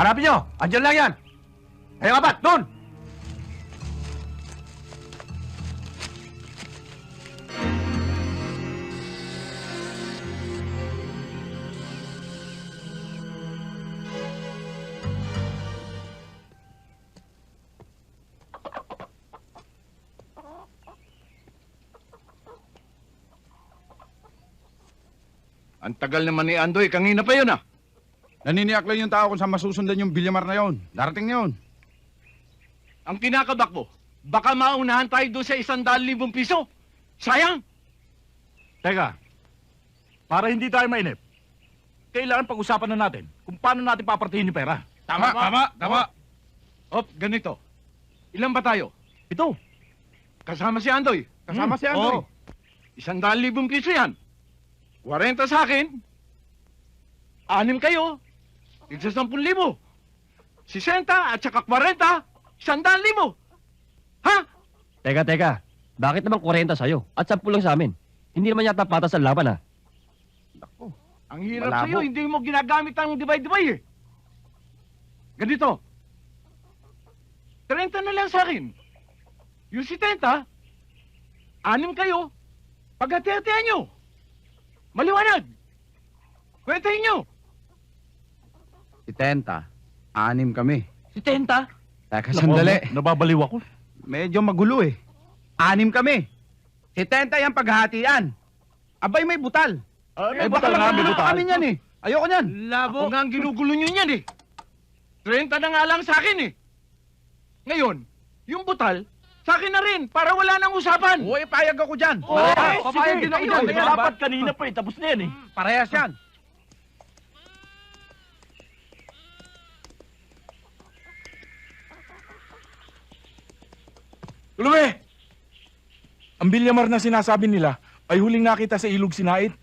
Hanapin nyo! Andyan lang yan! Ayun apat! Doon! Ang tagal naman ni Andoy, kanina pa yun ah. Naniniyak lang yung tao kung saan masusundan yung Bilyamar na yon. Darating na yun. Ang kinakabak mo, baka maunahan tayo doon sa isang daan libong piso. Sayang! Teka, para hindi tayo mainip, kailangan pag-usapan na natin kung paano natin papartihin yung pera. Tama, tama, tama. Op, ganito. Ilan ba tayo? Ito. Kasama si Andoy. Kasama Hmm, si Andoy. oo. Isang daan libong piso yan. 40 sa akin. Anim kayo. Tigsa 10 libo. 60 at saka 40. Isang daan libo. Ha? Teka, teka. Bakit naman 40 sa'yo? At 10 lang sa amin. Hindi naman yata patas ang laban, ha? Ang hirap Malabo. sa'yo, hindi mo ginagamit ang divide-divide eh. Ganito. 30 na lang sa akin. Yung 70, anim kayo, pagkatiyatihan nyo. Maliwanag. Kwentahin nyo. Si Tenta, anim kami. Si Tenta? Teka, sandali. Nababaliw ako. Medyo magulo eh. Anim kami. Si Tenta yung paghahatian. Abay, may butal. Ah, Eh, may baka butal nga, may butal. kami niyan eh. Ayoko niyan. Ako nga ang ginugulo nyo niyan eh. 30 na nga lang sa akin eh. Ngayon, yung butal, sa akin na rin, para wala nang usapan. Uy, payag ako dyan. Oo, Parehas. papayag din ako dyan. dapat kanina pa eh. Tapos na yan eh. Parehas yan. Lume! Ang bilyamar na sinasabi nila ay huling nakita sa ilog sinait.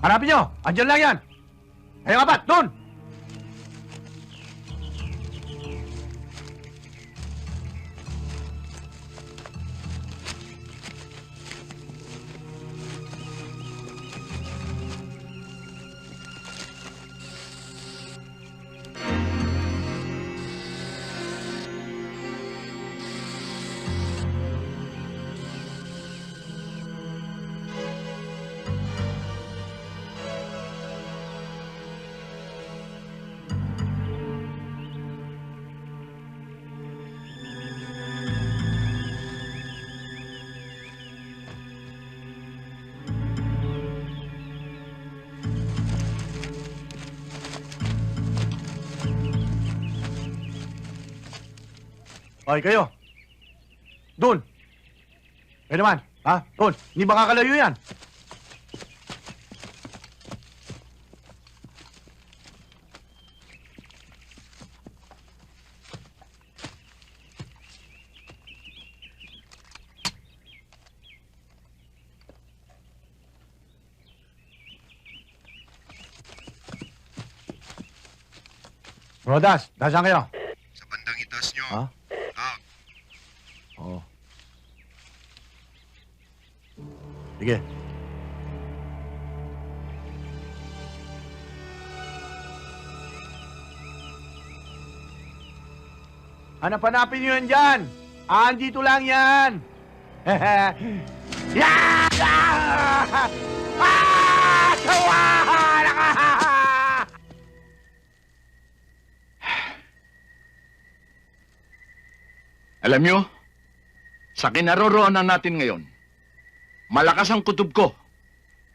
Hanapin nyo! Andyan lang yan! Ayun apat! Doon! Okay, kayo. Doon. Kayo naman. Ha? Doon. Hindi ba kakalayo yan? Rodas, nasaan kayo? Sa bandang itas nyo. Ha? Ah, Oo. Sige. Hanap-hanapin nyo yan dyan! Andito lang yan! yeah! Ah! Tawahan! Alam nyo, sa kinaroroonan natin ngayon, malakas ang kutob ko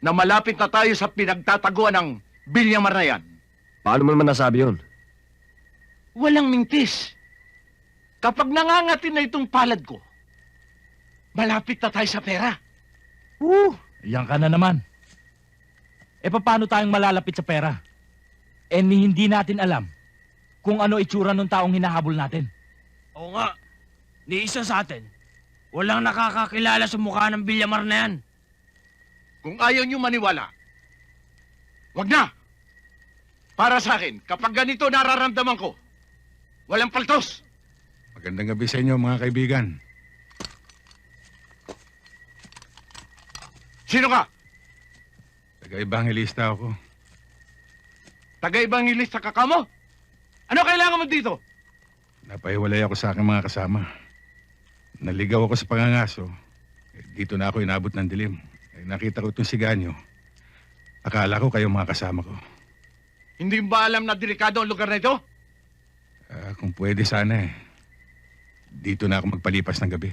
na malapit na tayo sa pinagtataguan ng Bilyamar na yan. Paano mo naman nasabi yun? Walang mintis. Kapag nangangatin na itong palad ko, malapit na tayo sa pera. Uh, yan ka na naman. E paano tayong malalapit sa pera? Ni hindi natin alam kung ano itsura ng taong hinahabol natin. Oo nga. Ni isa sa atin. Walang nakakakilala sa mukha ng Bilyamar na yan. Kung ayaw niyo maniwala, wag na. Para sa akin, kapag ganito nararamdaman ko, walang paltos. Magandang gabi sa inyo mga kaibigan. Sino ka? Taga-ebangelista ako. Taga-ibanghilis sa kakamo? Ano kailangan mo dito? Napahiwalay ako sa aking mga kasama. Naligaw ako sa pangangaso. Eh, Dito na ako inabot ng dilim. Eh, nakita ko itong siganyo. Akala ko kayo mga kasama ko. Hindi mo ba alam na delikado ang lugar na ito? Ah, kung pwede sana eh. Dito na ako magpalipas ng gabi.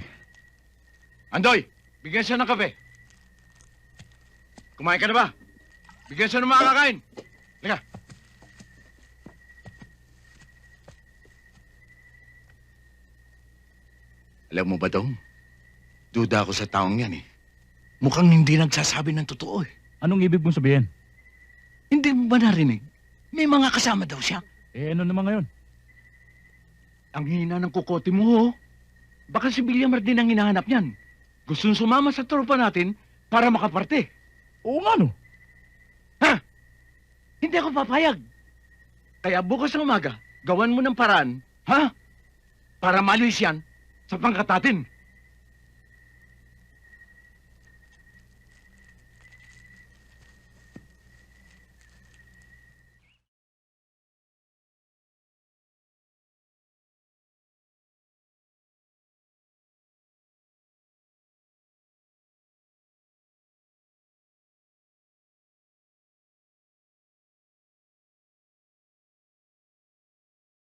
Andoy, bigyan siya ng kape. Kumain ka na ba? Bigyan siya ng mga kakain. Liga. Alam mo ba, Dong? Duda ako sa taong yan eh. Mukhang hindi nagsasabi ng totoo eh. Anong ibig mong sabihin? Hindi mo ba narinig? May mga kasama daw siya. Eh ano naman ngayon? Ang hina ng kukote mo, ho. Baka si Villamar din ang hinahanap niyan. Gustong sumama sa tropa natin para makaparte. Oo nga no. Hindi ako papayag. Kaya bukas ng umaga, gawan mo ng paraan, ha? Para malis yan sa pangkat natin.